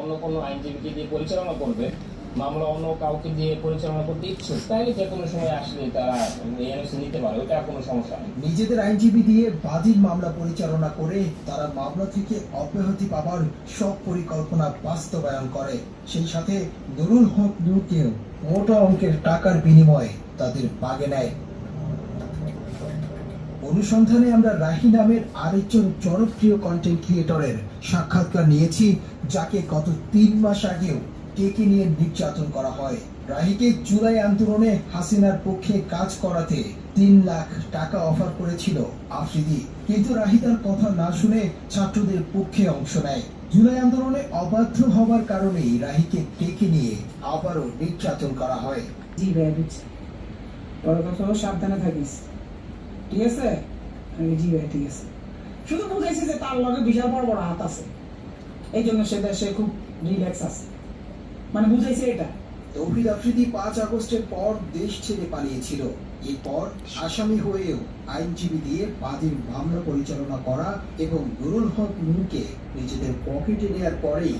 অন্য কোনো আইনজীবীকে দিয়ে পরিচালনা করবে, মামলা অন্য কাউকে দিয়ে পরিচালনা করতে ইচ্ছুক তাহলে যে কোনো সময় আসলে তারা এনওসি নিতে পারে ওটা কোনো সমস্যা নেই। নিজেদের আইনজীবী দিয়ে বাদীর মামলা পরিচালনা করে তারা মামলা থেকে অব্যাহতি পাবার সব পরিকল্পনা বাস্তবায়ন করে। সেই সাথে নুরুল হক নূরকেও মোটা অঙ্কের টাকার বিনিময়ে তাদের বাগে নেয়। অনুসন্ধানে আমরা রাহি নামের আরেকজন জনপ্রিয় কন্টেন্ট ক্রিয়েটরের সাক্ষাৎকার নিয়েছি, যাকে গত তিন মাস আগেও ডেকে নিয়ে নির্যাতন করা হয়। রাহিকে জুলাই আন্দোলনে হাসিনার পক্ষে কাজ করাতে তিন লাখ টাকা অফার করেছিল আফ্রিদি। কিন্তু রাহি তার কথা না শুনে ছাত্রদের পক্ষে অংশ নেয়। জুলাই আন্দোলনে অবাধ্য হবার কারণেই রাহিকে ডেকে নিয়ে আবারও নির্যাতন করা হয়। জি বড় কথা সাবধানে থাকিস। ঠিক আছে? আমি জি ভাই ঠিক আছে। শুধু বুঝাইছি যে তার লগে বিশাল বড় বড় হাত আছে। এই জন্য সে সে খুব রিল্যাক্স আছে। মানে বুঝাইছে এটা। তৌহিদ আফ্রিদি পাঁচ আগস্টের পর দেশ ছেড়ে পালিয়েছিল। এরপর আসামি হয়েও আইনজীবী দিয়ে বাদীর মামলা পরিচালনা করা এবং নুরুল হক নুরকে নিজেদের পকেটে নেওয়ার পরেই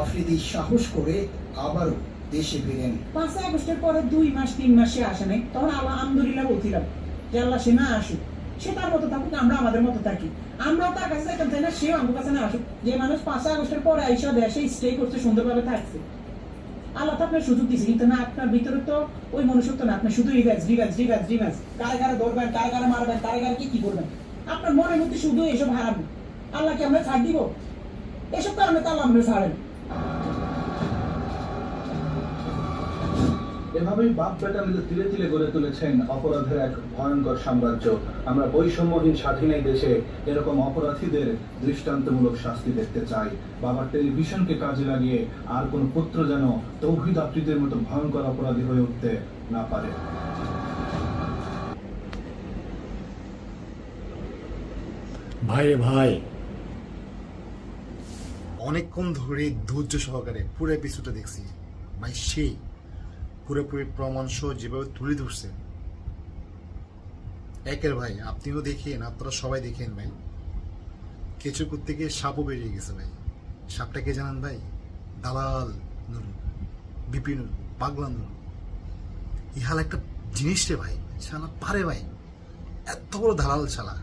আফ্রিদি সাহস করে আবারও দেশে ফিরেন। পাঁচই আগস্টের পরে দুই মাস তিন মাস আসে নাই। তখন আলহামদুলিল্লাহ বলছিলাম। যে আল্লাহ সে না আসুক, সে তার মতো থাকুক, আমরা আমাদের মতো থাকি। আমরাও তার কাছে না, সেও আমার কাছে না আসুক। যে মানুষ আগস্টের পরে আইসা দেশে স্টে করছে, সুন্দরভাবে থাকছে। আল্লাহ তো আপনার সুযোগ দিচ্ছে কিন্তু না, আপনার ভিতরে তো ওই মনুষ্যত্ব না। আপনি শুধু রিভেন্স রিভেন্স কারে কারে ধরবেন, কারে কারে মারবেন, কারে কারে কি কি করবেন? আপনার মনের মধ্যে শুধু এসব হারাবেন আল্লাহকে আমরা ছাড় দিব। এসব কারণে তো আল্লাহ আমরা ছাড়েন। এভাবেই বাপ বেটা মিলে তিলে তিলে গড়ে তুলেছেন অপরাধের এক ভয়ঙ্কর সাম্রাজ্য। আমরা বৈষম্যহীন স্বাধীন এই দেশে এরকম অপরাধীদের দৃষ্টান্তমূলক শাস্তি দেখতে চাই। বাবার টেলিভিশনকে কাজে লাগিয়ে আর কোন পুত্র যেন তৌহিদ আফ্রিদের মতো ভয়ঙ্কর অপরাধী হয়ে উঠতে না পারে। ভাই ভাই। অনেকক্ষণ ধরে ধৈর্য সহকারে পুরো এপিসোডটা দেখছি। ভাই সেই পুরোপুরি প্রমাণ সহ যেভাবে তুলে ধরছে। একের ভাই, আপনিও দেখেন, আপনারা সবাই দেখেন ভাই। কেঁচো করতে গিয়ে সাপও বেরিয়ে গেছে ভাই। সাপটা কে জানান ভাই? দালাল নুরু বিপিন পাগলা নুরু ইহাল একটা জিনিস রে ভাই, শালা পারে ভাই। এত বড় দালাল শালা।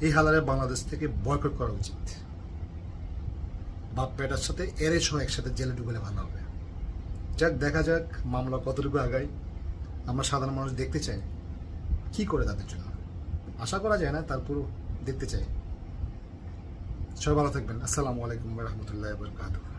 এই হালারে বাংলাদেশ থেকে বয়কট করা উচিত। বাপ বেটার সাথে এরে সহ একসাথে জেলে ঢুকলে ভালো হবে। যাক, দেখা যাক মামলা কতটুকু আগায়। আমরা সাধারণ মানুষ দেখতে চাই। কি করে তাদের জন্য? আশা করা যায় না, তারপরও দেখতে চাই। সবাই ভালো থাকবেন। আসসালামু আলাইকুম রহমতুল্লাহ বরকাতুহ।